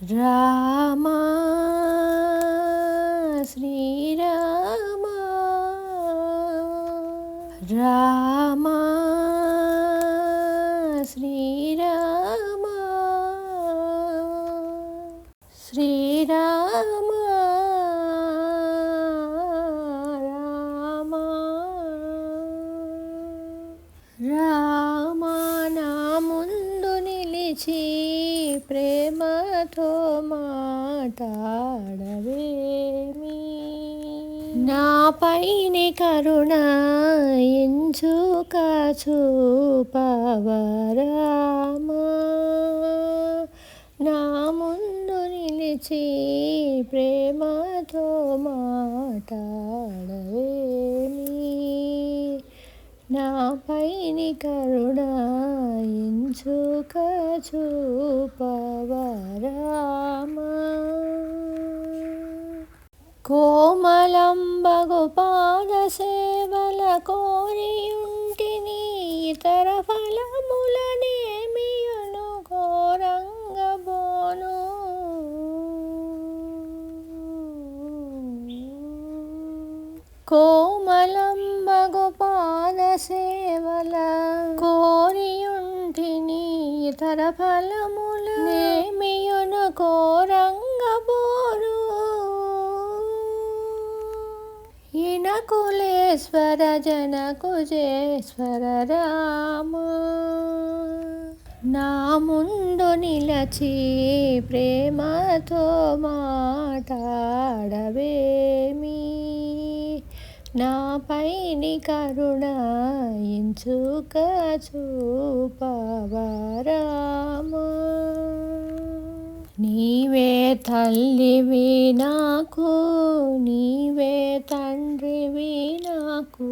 రామ శ్రీరామ రామ శ్రీరామ శ్రీరామ రామ రామ నా ముందు నిలిచి ప్రేమ నాతో మాట్లాడవేమి? నాపైని కరుణ ఎంచుక చూపవరామా నా ముందు నిలిచి ప్రేమతో మాట్లాడ నాపైని కరుణ ఎంచుక చూపవరామా. కోమలంబగు పాద సేవల కోరియుంటిని ఇతర ఫలములనే కోమలంబగు పాద సేవల కోరియుంటిని ఇతర ఫలములు నేమియును కోరంగబోరు. ఇనకులేశ్వర జనకుజేశ్వర రామ నా ముందు నిలచి ప్రేమతో మాట్లాడవేమి పైని కరుణ ఎంచుక చూపవరామా. నీవే తల్లివి నాకు నీవే తండ్రివి నాకు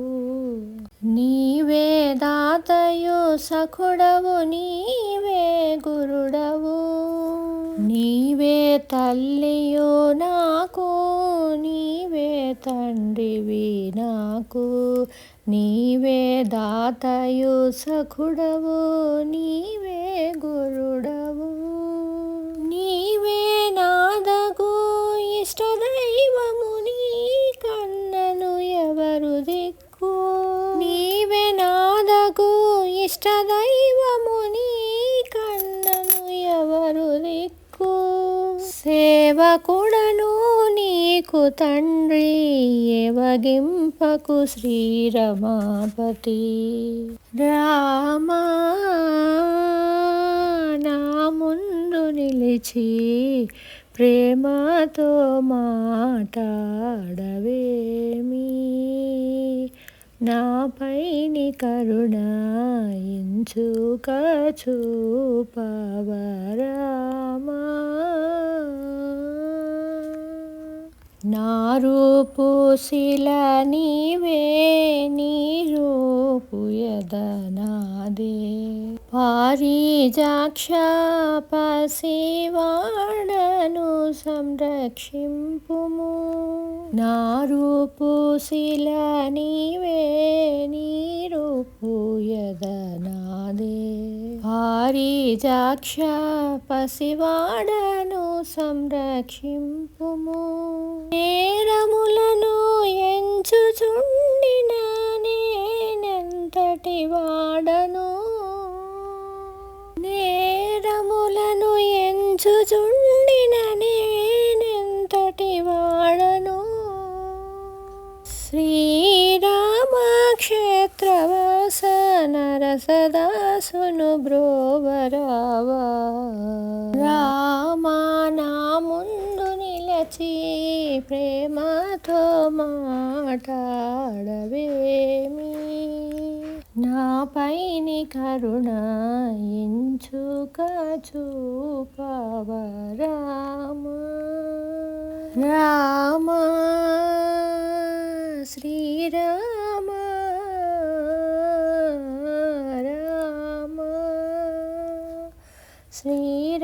నీవే దాతయు సఖుడవు నీవే గురుడవు. నీవే తల్లియో నాకు నీవే తండ్రివి నాకు. నీవే దాతయు సఖుడవు నీవే గురుడవు. నీవే నాదగు ఇష్టదైవము నీ కన్నను ఎవరు దిక్కు? నీవే నాదగు ఇష్టద నీ కన్నను ఎవరు దిక్కు సేవకుడను నీకు తండ్రి ఎవగింపకు శ్రీరమాపతి. రామా నా ముందు నిలిచి ప్రేమతో మాట్లాడవేమి? నాపైని కరుణ చూపవరామా? నా రూపు శిల నీవే నీ రూపు యదనాదే పారిజాక్ష పసివాడను సంరక్షింపుము. నా రూపు శిల నీవే పారిజాక్ష పసివాడను సంరక్షింపుము. నేరములను ఎంచుచుండిన నేనెంతటి వాడను? నేరములను ఎంచుచుండిన నేనెంతటి వాడను? శ్రీరామక్షేత్రవాస నరసదాసును బ్రోవరావా. రామా నా ముందు నిలచి ప్రేమతో మాట్లాడవేమి? నాపైని కరుణ ఎంచుక చూపవరామా. రామ sweet